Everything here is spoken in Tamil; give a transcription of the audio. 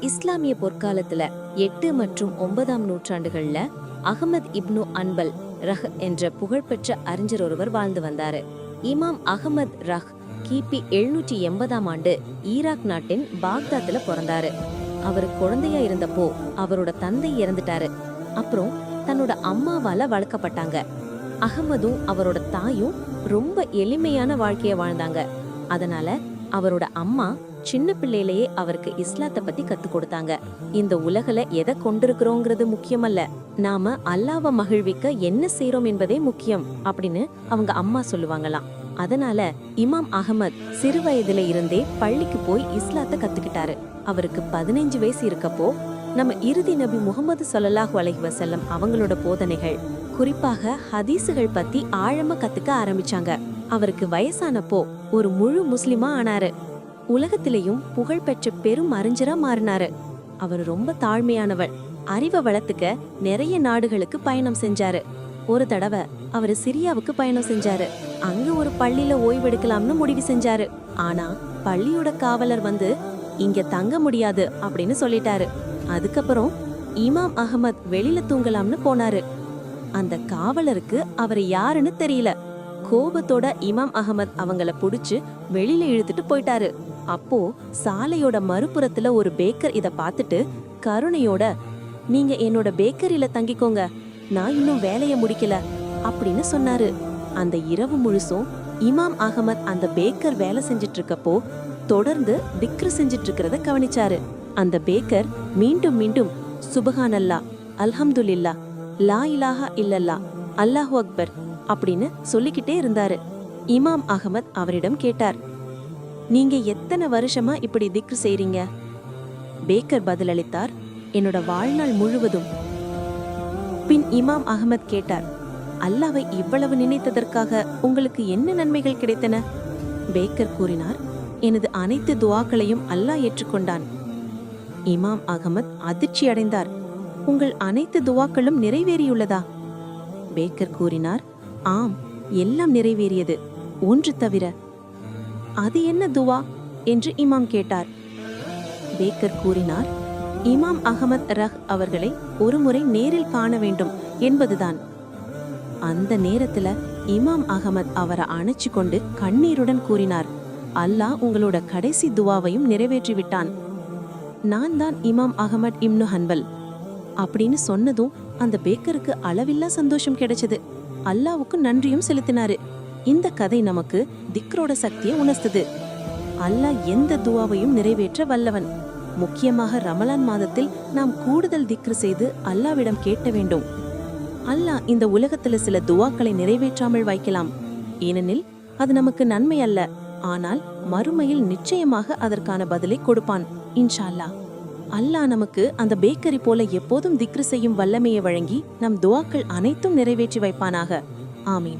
இஸ்லாமிய பொற்காலத்துல எட்டு மற்றும் ஒன்பதாம் நூற்றாண்டுகள்ல அகமது இப்னு அன்பல் ரஹ் என்ற புகழ்பெற்ற அறிஞர் ஒருவர் வாழ்ந்து வந்தாரு. இமாம் அகமது ரஹ் கிபி எழுநூற்றி எண்பதாம் ஆண்டு ஈராக் நாட்டின் பாக்தாத்துல பிறந்தாரு. அவர் குழந்தையா இருந்தப்போ அவரோட தந்தை இறந்துட்டாரு. அப்புறம் தன்னோட அம்மாவால வளர்க்கப்பட்டாங்க. அகமதும் அவரோட தாயும் ரொம்ப எளிமையான வாழ்க்கைய வாழ்ந்தாங்க. அதனால அவரோட அம்மா சின்ன பிள்ளையிலேயே அவருக்கு இஸ்லாத்தை பத்தி கத்து கொடுத்தாங்க. இந்த உலகில எதை கொண்டிருக்கிறோங்கிறது முக்கியமல்ல. நாம அல்லாஹ்வ மகிழ்விக்க என்ன செய்யறோம் என்பதே முக்கியம் அப்படின்னு அவங்க அம்மா சொல்லுவாங்களாம். அதனால இமாம் அகமத் சிறு வயதுல இருந்தே பள்ளிக்கு போய் இஸ்லாத்தை கத்துக்கிட்டாரு. அவருக்கு பதினைஞ்சு வயசு இருக்கப்போ நம்ம இறுதி நபி முகமது சொல்லலாஹு அலஹி வசல்லம் அவங்களோட போதனைகள் குறிப்பாக ஹதீஸுகள் பத்தி ஆழமா கத்துக்க ஆரம்பிச்சாங்க. அவருக்கு வயசானப்போ ஒரு முழு முஸ்லிமா ஆனாரு. உலகத்திலேயும் புகழ்பெற்ற பெரும் அறிஞரா மாறினாரு. அவர் ரொம்ப தாழ்மையானவர். அறிவை வளர்த்துக்க நிறைய நாடுகளுக்கு பயணம் செஞ்சாரு. ஒரு தடவை அவர் சிரியாவுக்கு பயணம் செஞ்சாரு. அங்க ஒரு பள்ளியில ஓய்வெடுக்கலாம்னு முடிவு செஞ்சாரு. ஆனா பள்ளியோட காவலர் வந்து இங்க தங்க முடியாது அப்படின்னு சொல்லிட்டாரு. அதுக்கப்புறம் இமாம் அகமத் வெளியில தூங்கலாம்னு போனாரு. அந்த காவலருக்கு அவர் யாருன்னு தெரியல. கோபத்தோட இமாம் அகமத் அவங்கள புடிச்சு வெளியில இழுத்துட்டு போயிட்டாரு. அப்போ சாலையோட மறுபுறத்துல ஒரு பேக்கர் இத பார்த்துட்டு கருணையோட நீங்க என்னோட பேக்கரியில தங்கிக்கோங்க நான் இன்னும் வேலைய முடிக்கல அப்படின்னு சொன்னாரு. அந்த இரவு முழுசும் இமாம் அகமத் அந்த பேக்கர் வேலை செஞ்சுட்டு இருக்கப்போ தொடர்ந்து திக்ரு செஞ்சுட்டு இருக்கிறத கவனிச்சாரு. அந்த பேக்கர் மீண்டும் மீண்டும் சுபஹானல்லா அல்ஹம்துல்லா லா இலாஹா இல்லல்லா அல்லாஹு அக்பர் அப்படின்னு சொல்லிக்கிட்டே இருந்தாரு. இமாம் அகமத் அவரிடம் கேட்டார் நீங்க எத்தனை வருஷமா இப்படி திக்ரு செய்றீங்க? பேக்கர் பதிலளித்தார் என்னோட வாழ்நாள் முழுவதும். பின் இமாம் அகமத் கேட்டார் அல்லாவை இவ்வளவு நினைத்ததற்காக உங்களுக்கு என்ன நன்மைகள் கிடைத்தன? பேக்கர் கூறினார் எனது அனைத்து துவாக்களையும் அல்லாஹ் ஏற்றுக்கொண்டான். இமாம் அகமத் அதிர்ச்சி அடைந்தார் உங்கள் அனைத்து துவாக்களும் நிறைவேறியுள்ளதா? பேக்கர் கூறினார் ஆம் எல்லாம் நிறைவேறியது ஒன்று தவிர அது என்ன துவா? என்று இமாம் கேட்டார். பேக்கர் கூறினார் இமாம் அகமத் ரஹ் அவர்களை ஒருமுறை நேரில் காண வேண்டும் என்பதுதான். அந்த நேரத்துல இமாம் அகமத் அவரை அணைச்சு கொண்டு கண்ணீருடன் கூறினார் அல்லாஹ் உங்களோட கடைசி துவாவையும் நிறைவேற்றி விட்டான் நான் தான் இமாம் அகமத் இம்னு ஹன்பல். அப்படின்னு சொன்னதும் அந்த பேக்கருக்கு அளவில்லா சந்தோஷம் கிடைச்சது. அல்லாவுக்கு நன்றியும் செலுத்தினாரு. இந்த கதை நமக்கு திக்ரோட சக்தியை உணர்த்துது. அல்லாஹ் எந்த துவாவையும் நிறைவேற்ற வல்லவன். முக்கியமாக ரமலான் மாதத்தில் நாம் கூடுதல் திக்ரு செய்து அல்லாவிடம் கேட்ட வேண்டும். அல்லாஹ் இந்த உலகத்துல சில துவாக்களை நிறைவேற்றாமல் வைக்கலாம் ஏனெனில் அது நமக்கு நன்மை அல்ல. ஆனால் மறுமையில் நிச்சயமாக அதற்கான பதிலை கொடுப்பான். இன்ஷா அல்லாஹ். அல்லாஹ் நமக்கு அந்த பேக்கரி போல எப்போதும் திக்ரு செய்யும் வல்லமையை வழங்கி நம் துவாக்கள் அனைத்தும் நிறைவேற்றி வைப்பானாக. ஆமீன்.